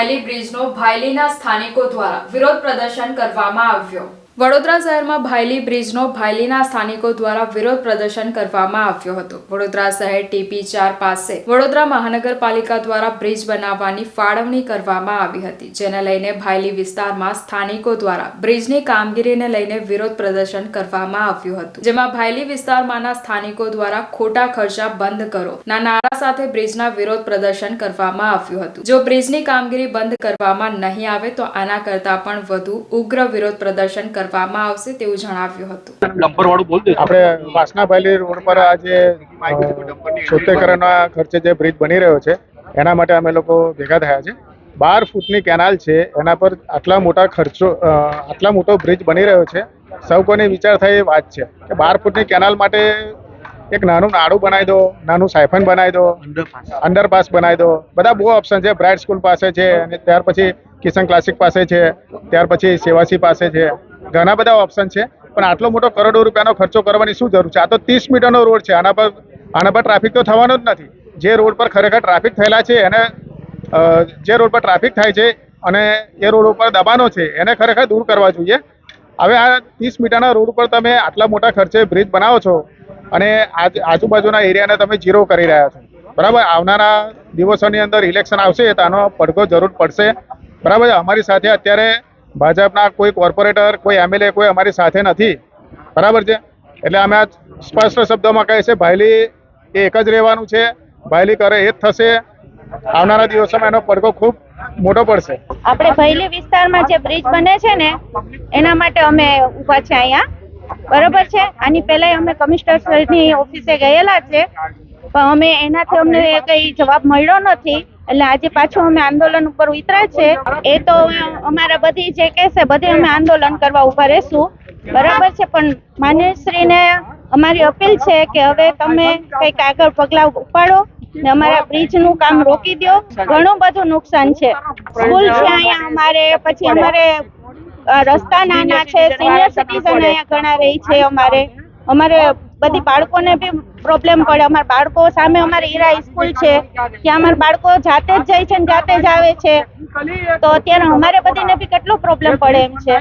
ભાયલી બ્રિજનો ભાયલીના સ્થાનિકો દ્વારા વિરોધ પ્રદર્શન કરવામાં આવ્યો. વડોદરા શહેરમાં ભાયલી બ્રિજનો ભાયલીના સ્થાનિકો દ્વારા વિરોધ પ્રદર્શન કરવામાં આવ્યો હતો. વડોદરા શહેર ટીપી ચાર પાસે વડોદરા મહાનગરપાલિકા દ્વારા બ્રિજ બનાવવાની ફાળવણી કરવામાં આવી હતી, જેને લઈને ભાયલી વિસ્તારમાં સ્થાનિકો દ્વારા બ્રિજની કામગીરીને લઈને વિરોધ પ્રદર્શન કરવામાં આવ્યું હતું. જેમાં ભાયલી વિસ્તારમાંના સ્થાનિકો દ્વારા ખોટા ખર્ચા બંધ કરો, ના નારા સાથે બ્રિજના વિરોધ પ્રદર્શન કરવામાં આવ્યું હતું. જો બ્રિજની કામગીરી બંધ કરવામાં નહીં આવે તો આના કરતા પણ વધુ ઉગ્ર વિરોધ પ્રદર્શન કરવામાં આવશે તેવું જણાવ્યું હતું. ડમ્પર વાળું બોલ દે આપણે વાસનાભાઈ રોડ પર આજે કરોડના ખર્ચે જે બ્રિજ બની રહ્યો છે એના માટે અમે લોકો ભેગા થયા છે. બાર ફૂટની કેનાલ છે એના પર આટલા મોટા ખર્ચો આટલા મોટો બ્રિજ બની રહ્યો છે. સૌ કોઈને વિચાર થાય એ વાત છે કે બાર ફૂટની કેનાલ માટે એક નાનું નાડું બનાવી દો નાનું સાયફન બનાવી દો અંડરપાસ બનાવી દો. બધા બહુ ઓપ્શન છે. બ્રાઇટ સ્કૂલ પાસે છે અને ત્યાર પછી કિશન ક્લાસિક પાસે છે ત્યાર પછી સેવાસી પાસે છે. ઘણા બધા ઓપ્શન છે, પણ આટલો મોટો કરોડો રૂપિયાનો ખર્ચો કરવાની શું જરૂર છે? આ તો ત્રીસ મીટરનો રોડ છે, આના પર આના પર ટ્રાફિક તો થવાનો જ નથી. જે રોડ પર ખરેખર ટ્રાફિક થયેલા છે, એને જે રોડ પર ટ્રાફિક થાય છે અને એ રોડ ઉપર દબાણો છે, એને ખરેખર દૂર કરવા જોઈએ. હવે આ ત્રીસ મીટરના રોડ ઉપર તમે આટલા મોટા ખર્ચે બ્રિજ બનાવો છો અને આજ, આજુબાજુના એરિયાને તમે જીરો કરી રહ્યા છો. બરાબર? આવનારા દિવસોની અંદર ઇલેક્શન આવશે, તો આનો પડઘો જરૂર પડશે. બરાબર? અમારી સાથે અત્યારે ભાજપના કોઈ કોર્પોરેટર, કોઈ એમએલએ કોઈ અમારી સાથે નથી. બરાબર છે? એટલે અમે આ સ્પષ્ટ શબ્દોમાં કહે છે ભાયલી એ એક જ રહેવાનું છે. ભાયલી કરે એ જ થશે. આવનારા દિવસોમાં એનો પડઘો ખૂબ મોટો પડશે. આપણે ભાયલી વિસ્તારમાં જે બ્રિજ બને છે ને, એના માટે અમે ઊભા છે અહીંયા. બરોબર છે? આની પહેલા અમે કમિશનરની ઓફિસે ગયેલા છે, પણ અમે એનાથી અમને કઈ જવાબ મળ્યો નથી. એટલે આજે પાછું અમે આંદોલન ઉપર ઉતર્યા છે. એ તો અમારા બધી જે કહેશે, બધે અમે આંદોલન કરવા ઊભા રહેશું. બરાબર છે, પણ માન્યશ્રીને અમારી અપીલ છે કે હવે તમે કંઈક આગળ પગલાં ઉપાડો ને અમારા બ્રિજનું કામ રોકી દો. ઘણું બધું નુકસાન છે. સ્કૂલ છે અહીંયા અમારે, પછી અમારે રસ્તા નાના છે. સિનિયર સિટીઝન અહીંયા ઘણા રહી છે અમારે. અમારે બધી બાળકોને બી પ્રોબ્લેમ પડે. અમારા બાળકો સામે અમારે ઈરા સ્કૂલ છે, ત્યાં અમારા બાળકો જાતે જ જાય છે ને જાતે જ આવે છે. તો અત્યારે અમારે બધીને બી કેટલો પ્રોબ્લેમ પડે એમ છે.